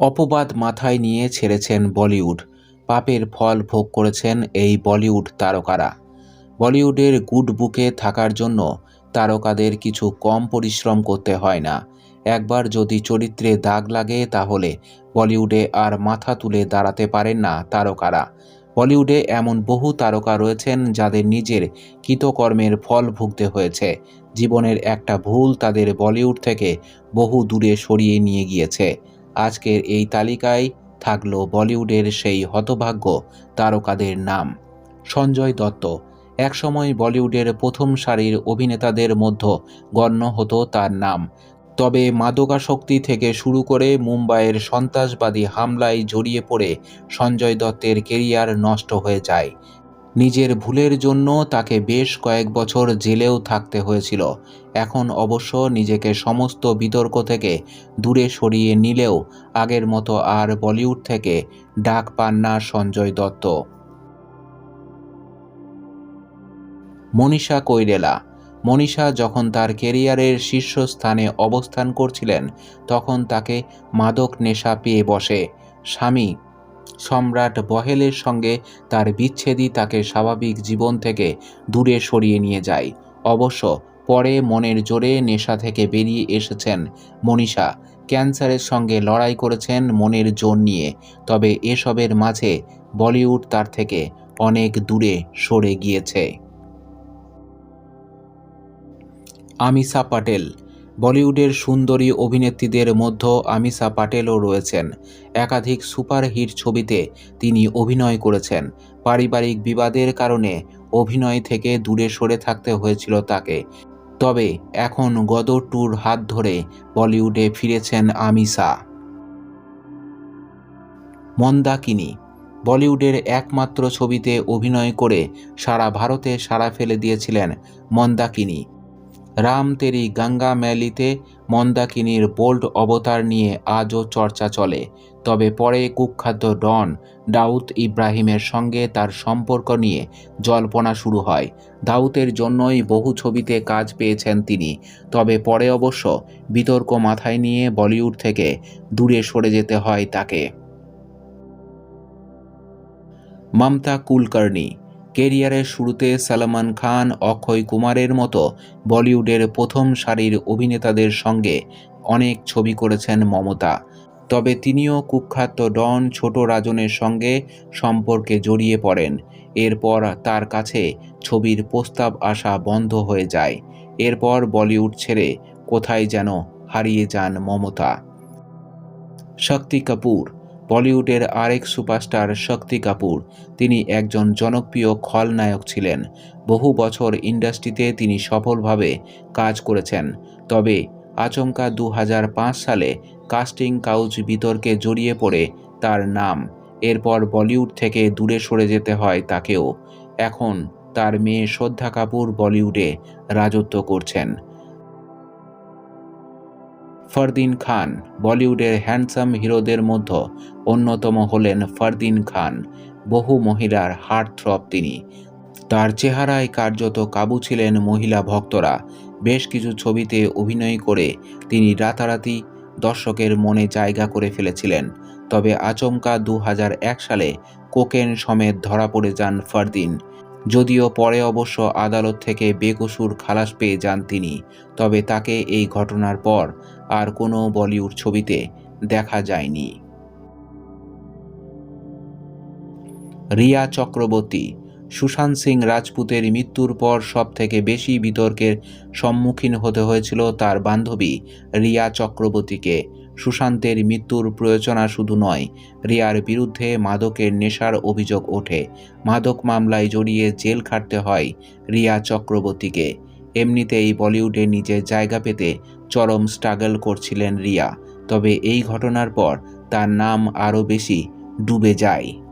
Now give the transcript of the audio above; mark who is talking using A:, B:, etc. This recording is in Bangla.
A: অপবাদ মাথায় নিয়ে ছেড়েছেন বলিউড। পাপের ফল ভোগ করেছেন এই বলিউড তারকারা। বলিউডের গুড বুকে থাকার জন্য তারকাদের কিছু কম পরিশ্রম করতে হয় না। একবার যদি চরিত্রে দাগ লাগে তাহলে বলিউডে আর মাথা তুলে দাঁড়াতে পারেন না তারকারা। বলিউডে এমন বহু তারকা রয়েছেন যাদের নিজের কৃতকর্মের ফল ভুগতে হয়েছে। জীবনের একটা ভুল তাদের বলিউড থেকে বহু দূরে সরিয়ে নিয়ে গিয়েছে। আজকের এই তালিকায় থাকল বলিউডের সেই হতভাগ্য তারকাদের নাম। সঞ্জয় দত্ত, একসময় বলিউডের প্রথম সারির অভিনেতাদের মধ্যে গণ্য হতো তার নাম। তবে মাদকাসক্তি থেকে শুরু করে মুম্বাইয়ের সন্ত্রাসবাদী হামলায় জড়িয়ে পড়ে সঞ্জয় দত্তের কেরিয়ার নষ্ট হয়ে যায়। নিজের ভুলের জন্য তাকে বেশ কয়েক বছর জেলেও থাকতে হয়েছিল। এখন অবশ্য নিজেকে সমস্ত বিতর্ক থেকে দূরে সরিয়ে নিলেও আগের মতো আর বলিউড থেকে ডাক পান না সঞ্জয় দত্ত। মনীষা কৈরেলা। মনীষা যখন তার কেরিয়ারের শীর্ষস্থানে অবস্থান করছিলেন, তখন তাকে মাদক নেশা পেয়ে বসে। স্বামী সম্রাট বহেলের সঙ্গে তার বিচ্ছেদই তাকে স্বাভাবিক জীবন থেকে দূরে সরিয়ে নিয়ে যায়। অবশ্য পরে মনের জোরে নেশা থেকে বেরিয়ে এসেছেন মনীষা। ক্যান্সারের সঙ্গে লড়াই করেছেন মনের জোর নিয়ে। তবে এসবের মাঝে বলিউড তার থেকে অনেক দূরে সরে গিয়েছে। আমিষা পাটেল বলিউডের সুন্দরী অভিনেত্রীদের মধ্যে আমিষা পাটেলও রয়েছেন। একাধিক সুপারহিট ছবিতে তিনি অভিনয় করেছেন। পারিবারিক বিবাদের কারণে অভিনয় থেকে দূরে সরে থাকতে হয়েছিল তাকে। তবে এখন গদর টুর হাত ধরে বলিউডে ফিরেছেন আমিষা মন্দাকিনী, বলিউডের একমাত্র ছবিতে অভিনয় করে সারা ভারতে সাড়া ফেলে দিয়েছিলেন মন্দাকিনী। রাম তেরি গঙ্গা ম্যালিতে মন্দাকিনীর বোল্ড অবতার নিয়ে আজও চর্চা চলে। তবে পরে কুখ্যাত ডন দাউদ ইব্রাহিমের সঙ্গে তার সম্পর্ক নিয়ে জল্পনা শুরু হয়। দাউদের জন্যই বহু ছবিতে কাজ পেয়েছেন তিনি। তবে পরে অবশ্য বিতর্ক মাথায় নিয়ে বলিউড থেকে দূরে সরে যেতে হয় তাকে। মমতা কুলকার্নি কেরিয়ারের শুরুতে সালমান খান, অক্ষয় কুমারের মতো বলিউডের প্রথম সারির অভিনেতাদের সঙ্গে অনেক ছবি করেছেন মমতা। তবে তিনিও কুখ্যাত ডন ছোট রাজনের সঙ্গে সম্পর্কে জড়িয়ে পড়েন। এরপর তার কাছে ছবির প্রস্তাব আসা বন্ধ হয়ে যায়। এরপর বলিউড ছেড়ে কোথায় যেন হারিয়ে যান মমতা। শক্তি কাপুর বলিউডের আরেক সুপারস্টার শক্তি কাপুর। তিনি একজন জনপ্রিয় খলনায়ক ছিলেন। বহু বছর ইন্ডাস্ট্রিতে তিনি সফলভাবে কাজ করেছেন। তবে আচমকা দু হাজার পাঁচ সালে কাস্টিং কাউচ বিতর্কে জড়িয়ে পড়ে তার নাম। এরপর বলিউড থেকে দূরে সরে যেতে হয় তাকেও। এখন তার মেয়ে শ্রদ্ধা কাপুর বলিউডে রাজত্ব করছেন। ফরদিন খান, বলিউডের হ্যান্ডসাম হিরোদের মধ্যে অন্যতম হলেন ফরদিন খান, বহু মহিলার হার্ট থ্রব তিনি। তার চেহারায় কার্যত কাবু ছিলেন মহিলা ভক্তরা। বেশ কিছু ছবিতে অভিনয় করে তিনি রাতারাতি দর্শকের মনে জায়গা করে ফেলেছিলেন। তবে আচমকা দু হাজার এক সালে কোকেন সমেত ধরা পড়ে যান ফরদিন। যদিও পরে অবশ্য আদালত থেকে বেকসুর খালাস পেয়ে যান তিনি, তবে তাকে এই ঘটনার পর আর কোনো বলিউড ছবিতে দেখা যায়নি। রিয়া চক্রবর্তী, সুশান্ত সিং রাজপুতের মৃত্যুর পর সবথেকে বেশি বিতর্কের সম্মুখীন হতে হয়েছিল তার বান্ধবী রিয়া চক্রবর্তীকে। সুশান্তের মৃত্যুর প্রয়োজনা শুধু নয়, রিয়ার বিরুদ্ধে মাদকের নেশার অভিযোগ ওঠে। মাদক মামলায় জড়িয়ে জেল খাটতে হয় রিয়া চক্রবর্তীকে। এমনিতেই বলিউডে নিজের জায়গা পেতে চরম স্ট্রাগল করছিলেন রিয়া, তবে এই ঘটনার পর তার নাম আরও বেশি ডুবে যায়।